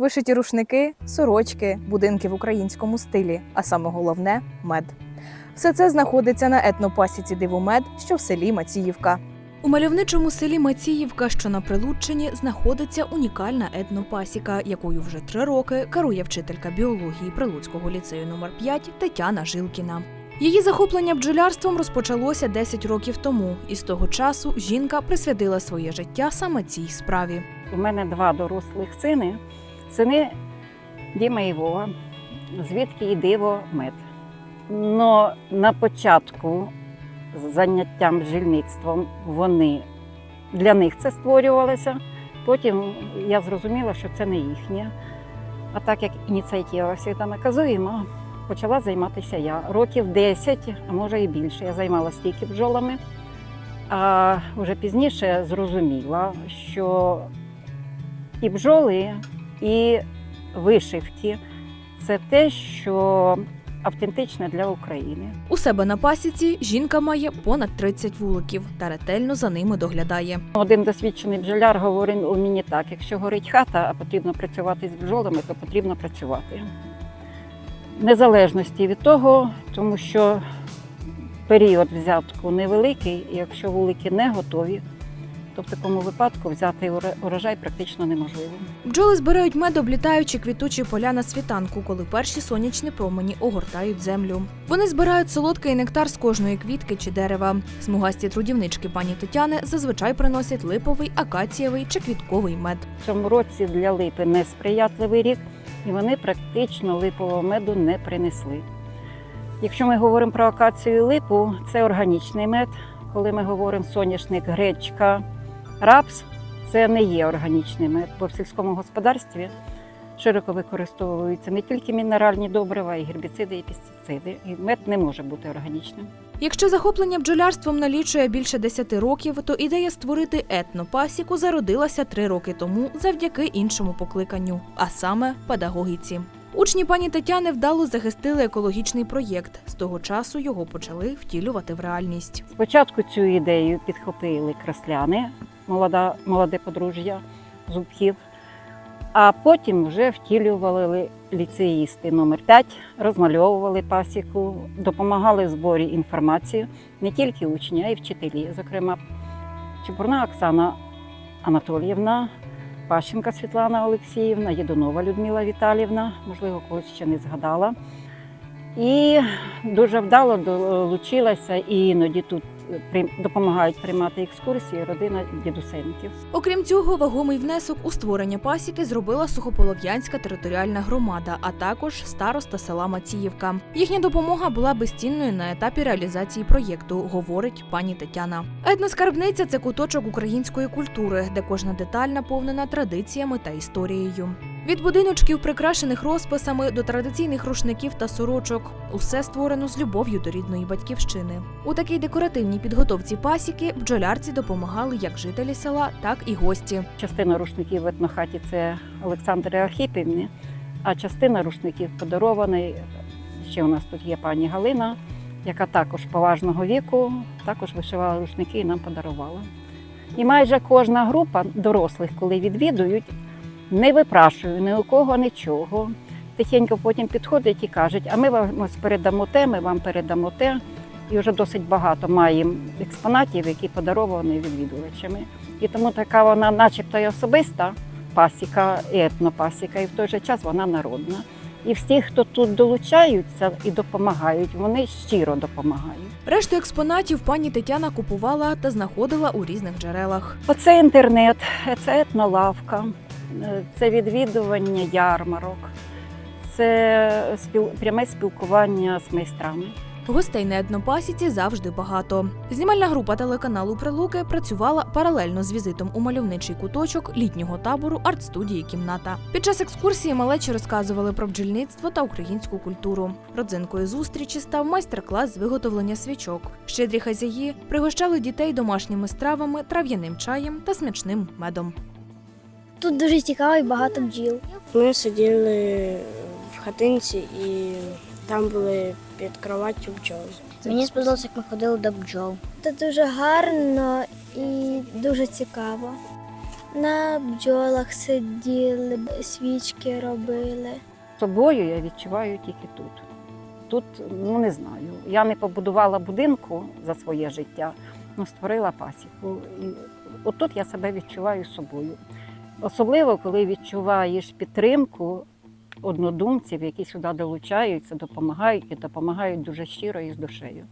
вишиті рушники, сорочки, будинки в українському стилі, а саме головне мед. Все це знаходиться на етнопасіці Дивомед, що в селі Маціївка. У мальовничому селі Маціївка, що на Прилуччині, знаходиться унікальна етнопасіка, якою вже три роки керує вчителька біології Прилуцького ліцею номер 5 Тетяна Жилкіна. Її захоплення бджолярством розпочалося 10 років тому, і з того часу жінка присвятила своє життя саме цій справі. У мене два дорослих сини. Сини Діма і Вова, звідки і диво мед. Но на початку з заняттям бджільництвом вони для них це створювалося. Потім я зрозуміла, що це не їхнє. А так як ініціатива завжди наказуємо, почала займатися я. Років 10, а може і більше. Я займалася тільки бджолами. А вже пізніше зрозуміла, що і бджоли, і вишивки це те, що автентичне для України. У себе на пасіці жінка має понад 30 вуликів та ретельно за ними доглядає. Один досвідчений бджоляр говорив у мені так: якщо горить хата, а потрібно працювати з бджолами, то потрібно працювати. Незалежності від того, тому що період взятку невеликий, і якщо вулики не готові, то в такому випадку взяти урожай практично неможливо. Бджоли збирають мед, облітаючи квітучі поля на світанку, коли перші сонячні промені огортають землю. Вони збирають солодкий нектар з кожної квітки чи дерева. Смугасті трудівнички пані Тетяни зазвичай приносять липовий, акацієвий чи квітковий мед. В цьому році для липи несприятливий рік, і вони практично липового меду не принесли. Якщо ми говоримо про акацію і липу, це органічний мед. Коли ми говоримо соняшник, гречка, рапс, це не є бо в сільському господарстві широко використовуються не тільки мінеральні добрива, і гербіциди, і пестициди. І мед не може бути органічним. Якщо захоплення бджолярством налічує більше 10 років, то ідея створити етнопасіку зародилася три роки тому завдяки іншому покликанню, а саме педагогіці. Учні пані Тетяни вдало захистили екологічний проєкт. З того часу його почали втілювати в реальність. Спочатку цю ідею підхопили красляни, молода, молоде подружжя зубків, а потім вже втілювали ліцеїсти номер 5 розмальовували пасіку, допомагали в зборі інформації не тільки учні, а й вчителі. Зокрема, Чепурна Оксана Анатоліївна, Пащенка Світлана Олексіївна, Єдонова Людмила Віталіївна, можливо, когось ще не згадала. І дуже вдало долучилася, і іноді тут допомагають приймати екскурсії родина дідусенків. Окрім цього, вагомий внесок у створення пасіки зробила Сухополов'янська територіальна громада, а також староста села Маціївка. Їхня допомога була безцінною на етапі реалізації проєкту, говорить пані Тетяна. Етноскарбниця це куточок української культури, де кожна деталь наповнена традиціями та історією. Від будиночків, прикрашених розписами, до традиційних рушників та сорочок, усе створено з любов'ю до рідної батьківщини. У такій декоративній підготовці пасіки бджолярці допомагали як жителі села, так і гості. Частина рушників в етнохаті це Олександри Архіпівни, а частина рушників подарований. Ще у нас тут є пані Галина, яка також поважного віку, також вишивала рушники і нам подарувала. І майже кожна група дорослих, коли відвідують, не випрашує ні у кого нічого. Тихенько потім підходять і кажуть, а ми вам ось передамо те, ми вам передамо те. І вже досить багато маємо експонатів, які подаровані відвідувачами. І тому така вона, начебто, й особиста пасіка, і етнопасіка, і в той же час вона народна. І всі, хто тут долучаються і допомагають, вони щиро допомагають. Решту експонатів пані Тетяна купувала та знаходила у різних джерелах. Оце інтернет, це етнолавка, це відвідування ярмарок, це спіл... пряме спілкування з майстрами. Гостей на етнопасіці завжди багато. Знімальна група телеканалу Прилуки працювала паралельно з візитом у мальовничий куточок літнього табору арт-студії Кімната. Під час екскурсії малечі розказували про бджільництво та українську культуру. Родзинкою зустрічі став майстер-клас з виготовлення свічок. Щедрі хазяї пригощали дітей домашніми стравами, трав'яним чаєм та смачним медом. Тут дуже цікаво і багато бджіл. Ми сиділи в хатинці і там були під кроваттю бджоли. Мені сподобалося, як ми ходили до бджол. Це дуже гарно і дуже цікаво. На бджолах сиділи, свічки робили. Собою я відчуваю тільки тут. Тут, ну не знаю. Я не побудувала будинку за своє життя, але створила пасіку. І отут я себе відчуваю собою. Особливо, коли відчуваєш підтримку однодумців, які сюди долучаються, допомагають і допомагають дуже щиро і з душею.